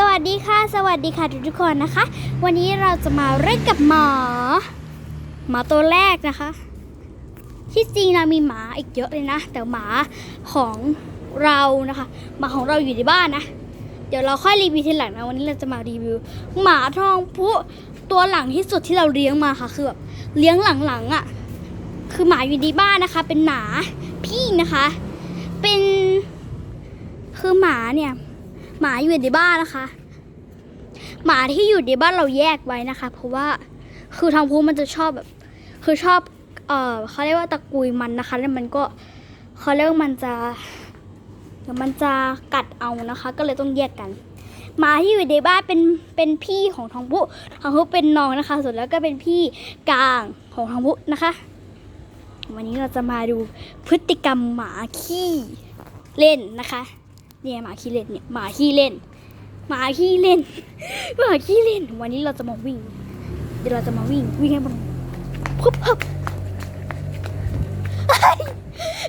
สวัสดีค่ะ สวัสดีค่ะทุกทุกคนนะคะ วันนี้เราจะมาเล่นกับหมาหมาตัวแรกนะคะ ที่จริงเรามีหมาอีกเยอะเลยนะ แต่หมาของเรานะคะ หมาของเราอยู่ในบ้านนะ เดี๋ยวเราค่อยรีวิวทีหลังนะ วันนี้เราจะมารีวิว หมาทองพุตัวหลังที่สุดที่เราเลี้ยงมาค่ะคือแบบเลี้ยงหลังๆอะ่ะ คือหมาอยู่ในบ้านนะคะ เป็นหมาพี่นะคะ เป็นคือหมาเนี่ย หมาอยู่ในบ้านนะคะ หมาที่อยู่ในบ้านเราแยกไว้นะคะ เพราะว่าคือทางพูมันจะชอบแบบ คือชอบ เออเขาเรียกว่าตะกุยมันนะคะ แล้วมันก็เขาเรียกว่ามันจะเดี๋ยวมันจะกัดเอานะคะ ก็เลยต้องแยกกันหมาที่อยู่ในบ้านเป็นเป็นพี่ของทองพุทองพุเป็นน้องนะคะ ส่วนแล้วก็เป็นพี่กลางของทองพุนะคะ วันนี้เราจะมาดูพฤติกรรมหมาขี้เล่นนะคะ เนี่ยหมาขี้เล่นเนี่ยหมาขี้เล่นหมาขี้เล่นหมาขี้เล่น วันนี้เราจะมาวิ่ง เดี๋ยวเราจะมาวิ่งวิ่งให้มันพึบพึบ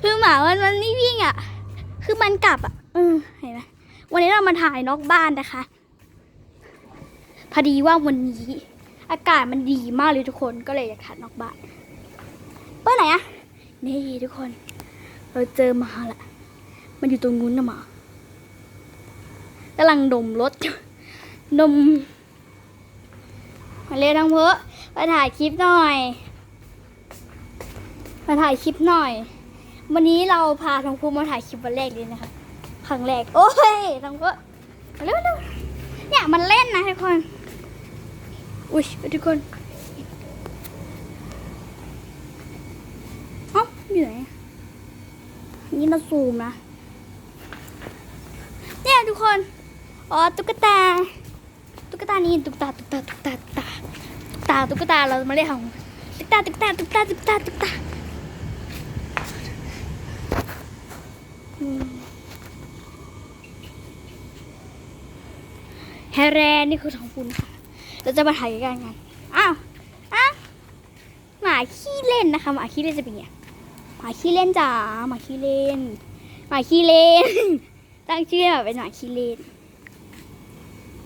คือหมามันมันไม่วิ่งอะ คือมันกลับอะเออเห็นไหมวันนี้เรามาถ่ายนอกบ้านนะคะ พอดีว่าวันนี้อากาศมันดีมากเลยทุกคนก็เลยอยากถ่ายนอกบ้านเป้าไหนอะนี่ทุกคน เราเจอหมาละ มันอยู่ตรงนู้นนะหมา กำลังดมรถดมมาเร็วทั้งเพอมาถ่ายคลิปหน่อยมาถ่ายคลิปหน่อย วันนี้เราพาทั้งพูมาถ่ายคลิปวันแรกเลยนะคะครั้งแรกโอ้ยทั้งเพอมาเร็วเร็วเนี่ยมันเล่นนะทุกคนอุ้ยทุกคนเอ้าอยู่ไหนนี่มาซูมนะเนี่ยทุกคน อ๋อตุ๊กตา ตุ๊กตานี่ตุ๊กตาตุ๊กตาตุ๊กตาตุ๊กตาตุ๊กตาตุ๊กตาเรามาเรียกของตุ๊กตาตุ๊กตาตุ๊กตาตุ๊กตาตุ๊กตาแฮร์แรนนี่คือของคุณค่ะ เราจะมาถ่ายกันกัน อ้าวอ้าวหมาขี้เล่นนะคะหมาขี้เล่นจะเป็นไงหมาขี้เล่นจ๋าหมาขี้เล่นหมาขี้เล่น ตั้งชื่อแบบเป็นหมาขี้เล่น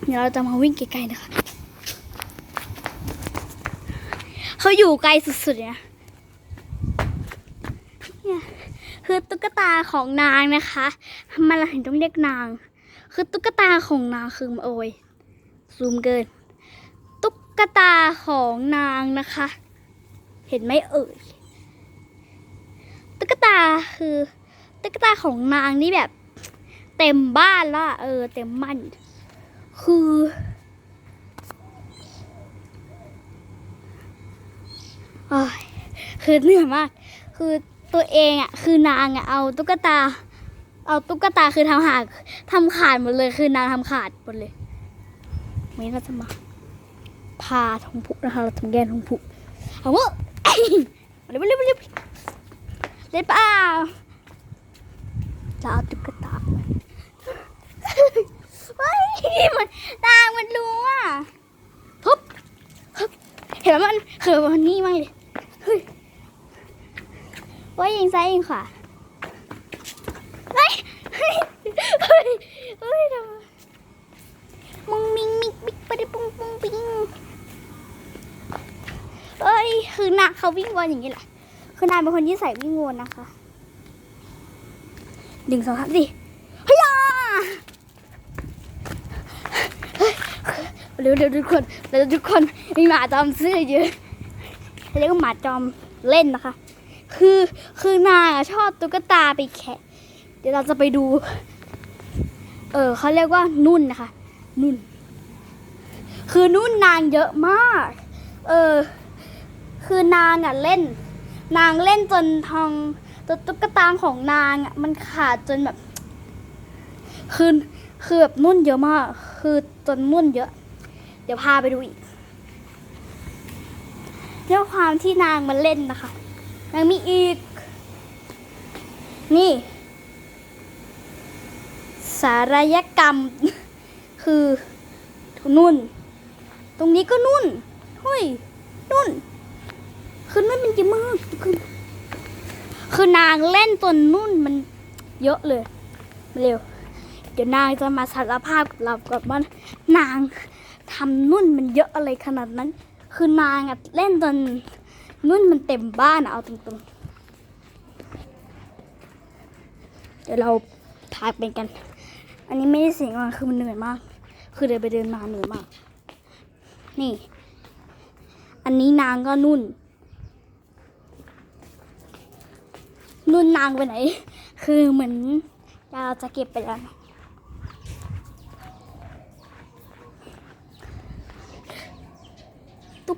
เดี๋ยวเราจะมาวิ่งไกลๆนะคะ เขาอยู่ไกลสุดๆเนี่ยคือตุ๊กตาของนางนะคะทำไมเราถึงต้องเรียกนาง คือตุ๊กตาของนางคือโอ้ยซูมเกิน ตุ๊กตาของนางนะคะ เห็นไหมเอ่ย ตุ๊กตาคือ ตุ๊กตาของนางนี่แบบ เต็มบ้านละเออ เต็มบ้านคือ โอ้ยคือเหนื่อยมาก คือตัวเองอะ คือนางอะเอาตุ๊กตา เอาตุ๊กตาคือทำหากทำขาดหมดเลย คือนางทำขาดหมดเลยวันนี้เราจะมา พาทองผุนะคะเราทำแกนทองผุเอาวะเร็วเร็วเร็วเร็วเปล่าจะเอาตุ๊กตา เฮ้ยมันตามันรู้อะทุบฮึบเห็นไหมมันเขินมันนี่มากเลยเฮ้ยว่ายิงซ้ายยิงขวาเฮ้ยเฮ้ยเฮ้ยเฮ้ยทำมมุงมิงมิกมิกปะดิปุ้งปุ้งปิงเอ้ยคือหนาเขาวิ่งวนอย่างนี้แหละคือนายเป็นคนที่ใส่วิ่งวนนะคะหนึ่งสองสามสี่เฮ้ยอะ เร็วเร็วทุกคนเร็วทุกคนมีหมาจอมซื้อเยอะเรียกว่าหมาจอมเล่นนะคะ คือคือนางชอบตุ๊กตาไปแคะเดี๋ยวเราจะไปดู เออเขาเรียกว่านุ่นนะคะ นุ่น คือนุ่นนางเยอะมาก เออคือนางอะเล่น นางเล่นจนทองตัวตุ๊กตาของนางอะมันขาดจนแบบ คือคือแบบนุ่นเยอะมาก คือจนนุ่นเยอะ เดี๋ยวพาไปดูอีกด้วยความที่นางมันเล่นนะคะยังมีอีก นี่ สารยกรรม คือนุ่น ตรงนี้ก็นุ่นเฮ้ยนุ่น คือนุ่นมันเยอะมากคือคือนางเล่นจนนุ่นมันเยอะเลยเร็ว เดี๋ยวนางจะมาสารภาพกับเราก่อนว่านาง ทำนุ่นมันเยอะอะไรขนาดนั้น คือนางอะเล่นจนนุ่นมันเต็มบ้านอะเอาตรงๆ เดี๋ยวเราพาไปกัน อันนี้ไม่ได้เสียงมันคือมันเหนื่อยมาก คือเดินไปเดินมาเหนื่อยมาก นี่ อันนี้นางก็นุ่น นุ่นนางไปไหน คือเหมือนเราจะเก็บไปแล้ว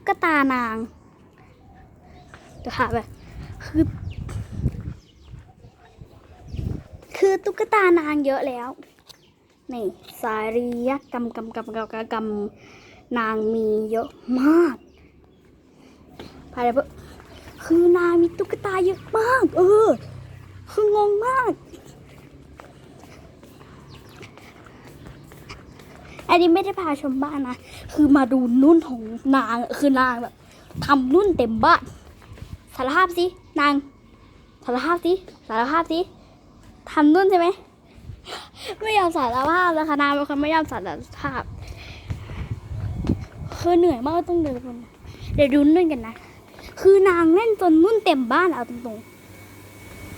กตานางเดี๋ยวหาไปคือ คือตุ๊กตานางเยอะแล้ว นี่สารียกรรมกรรมกรรมกรรมกรรมกรรมนางมีเยอะมากภายในเพื่อคือนางมีตุ๊กตาเยอะมาก เออ คืองงมาก อันนี้ไม่ได้พาชมบ้านนะ คือมาดูนุ่นของนางคือนางแบบทำนุ่นเต็มบ้านสารภาพสินางสารภาพสิสารภาพสิทำนุ่นใช่ไหมไม่ยอมสารภาพนะคะนางเป็นคนไม่ยอมสารภาพคือเหนื่อยมากต้องเดินบนเดี๋ยวดูนุ่นกันนะคือนางเล่นจนนุ่นเต็มบ้านเอาตรง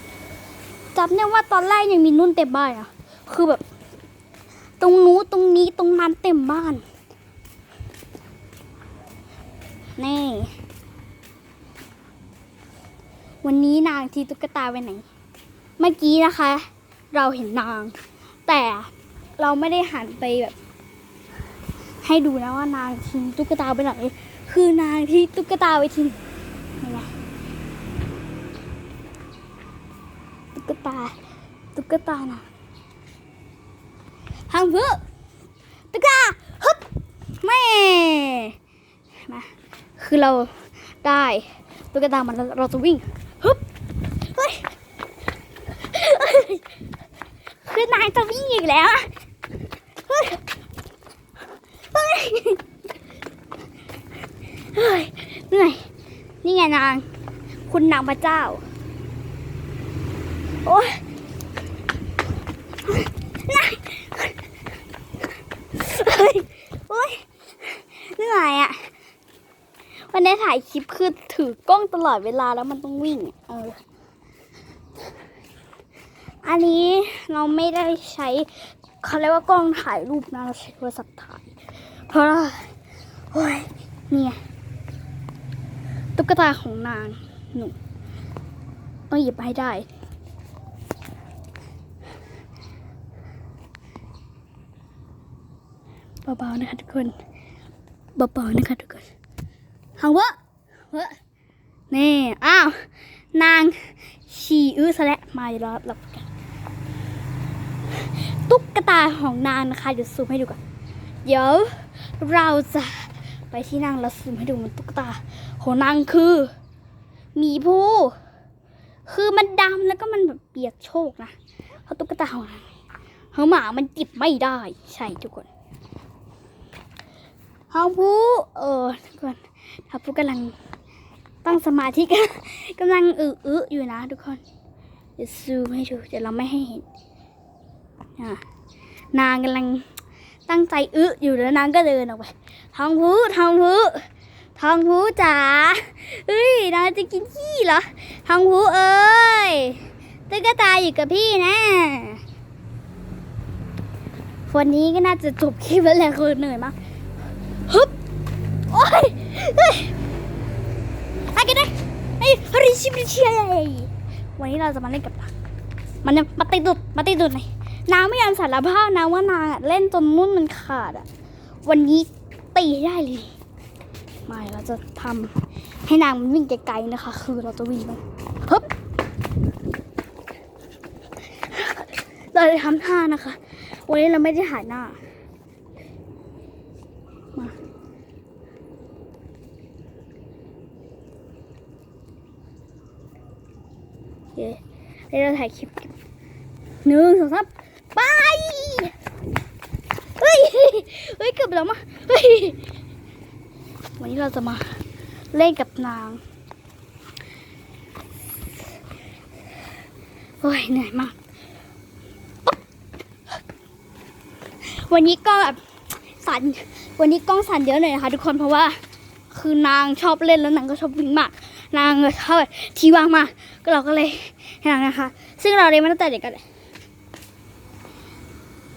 ๆจำได้ว่าตอนแรกยังมีนุ่นเต็มบ้านอะ คือแบบ ตรงนู้นตรงนี้ตรงนั้นเต็มบ้าน น่ วันนี้นางทีตุ๊กตาไปไหน เมื่อกี้นะคะ เราเห็นนาง แต่เราไม่ได้หันไปแบบ ให้ดูนะว่านางทิ้งตุ๊กตาไปไหน คือนางที่ตุ๊กตาไปทิ้งนี่ไงตุ๊กตา ตุ๊กตานะทางเพื่อตุ๊กตาฮึบแม่มา คือเราได้ตุ๊กตามันเราจะวิ่งฮึบเฮ้ยคือนายจะวิ่งอีกแล้วเฮ้ยเฮ้ยเหนื่อยนี่ไงนาง คุณนางพระเจ้า โอ้ยนายเฮ้ยโอ้ยเหนื่อยอะ วันนี้ถ่ายคลิปคือถือกล้องตลอดเวลาแล้วมันต้องวิ่งอะเออ อันนี้เราไม่ได้ใช้เขาเรียกว่ากล้องถ่ายรูปนะเราใช้โทรศัพท์ถ่าย เพราะว่าโอ้ยเนี่ยตุ๊กตาของนางหนูต้องหยิบมาให้ได้เบาๆนะคะทุกคนเบาๆนะคะทุกคน หังเวะเวะนี่อ้าวนางชีอื้อซะแล้วมาเดี๋ยวเราหลับกันตุ๊กตาของนางนะคะเดี๋ยวซูมให้ดูก่อนเดี๋ยวเราจะไปที่นางแล้วซูมให้ดูมันตุ๊กตาของนางคือหมีภูคือมันดำแล้วก็มันแบบเปียกโชกนะเพราะตุ๊กตาของนางเฮาหมามันจิบไม่ได้ ใช่ทุกคนเฮาผู้เออทุกคน เฮาผู้กำลังตั้งสมาธิกันกำลังอึอึอยู่นะทุกคนเดี๋ยวซูมให้ดูเดี๋ยวเราไม่ให้เห็นนางกำลังตั้งใจอึอยู่แล้วนางก็เดินออกไปทองพูทองพูทองพูจ๋าเฮ้ยนางจะกินขี้เหรอทองพูเอ้ยตุ๊กตาอยู่กับพี่นะวันนี้ก็น่าจะจบคลิปแล้วแหละคือเหนื่อยมากฮึบ โอ้ยเฮ้ยอะไรกันเนี่ยไอ้ฮาริชิบิเชียวันนี้เราจะมาเล่นกับนางมันยังมาติดดุดมาติดดุดหน่อยนางไม่ยอมสารภาพนะว่านางเล่นจนมุ่นมันขาดอะ วันนี้ตีได้เลยม่เราจะทำให้นางมันวิ่งไกลๆนะคะ คือเราจะวิ่งไปฮึบเราจะทำท่านะคะ วันนี้เราไม่ได้ถ่ายหน้า เคเดี๋ยวเราถ่ายคลิปหนึ่งสองสามไปเฮ้ยเฮ้ยเกือบแล้วมาเฮ้ยวันนี้เราจะมาเล่นกับนางโอ้ยเหนื่อยมาก วันนี้ก็แบบสั่นวันนี้กล้องสั่นเยอะหน่อยนะคะทุกคนเพราะว่าคือนางชอบเล่นแล้วนางก็ชอบวิ่งมาก นางชอบแบบที่ว่างมากก็เราก็เลยนางนะคะ ซึ่งเราเรียนมาตั้งแต่เด็กกันเลย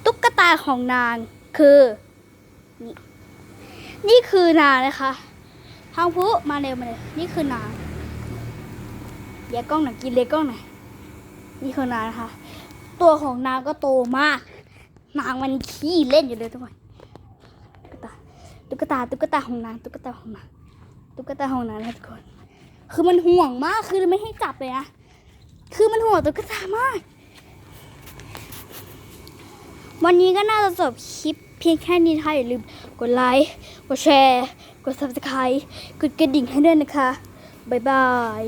ตุ๊กตาของนางคือนี่นี่คือนางนะคะทางผู้มาเร็วมาเลยนี่คือนางเดี๋ยวกล้องหน่อยกินเลยกล้องหน่อยนี่คือนางนะคะ ตัวของนางก็โตมาก นางมันขี้เล่นอยู่เลยทุกคนตุ๊กตาตุ๊กตาตุ๊กตาของนางตุ๊กตาของนางตุ๊กตาของนางนะทุกคน คือมันห่วงมากคือไม่ให้จับเลยนะคือมันห่วงตุ๊กตามาก วันนี้ก็น่าจะจบคลิปเพียงแค่นี้ค่ะอย่าลืมกดไลค์กดแชร์กด subscribe กดกระดิ่งให้ด้วยนะคะ บ๊ายบาย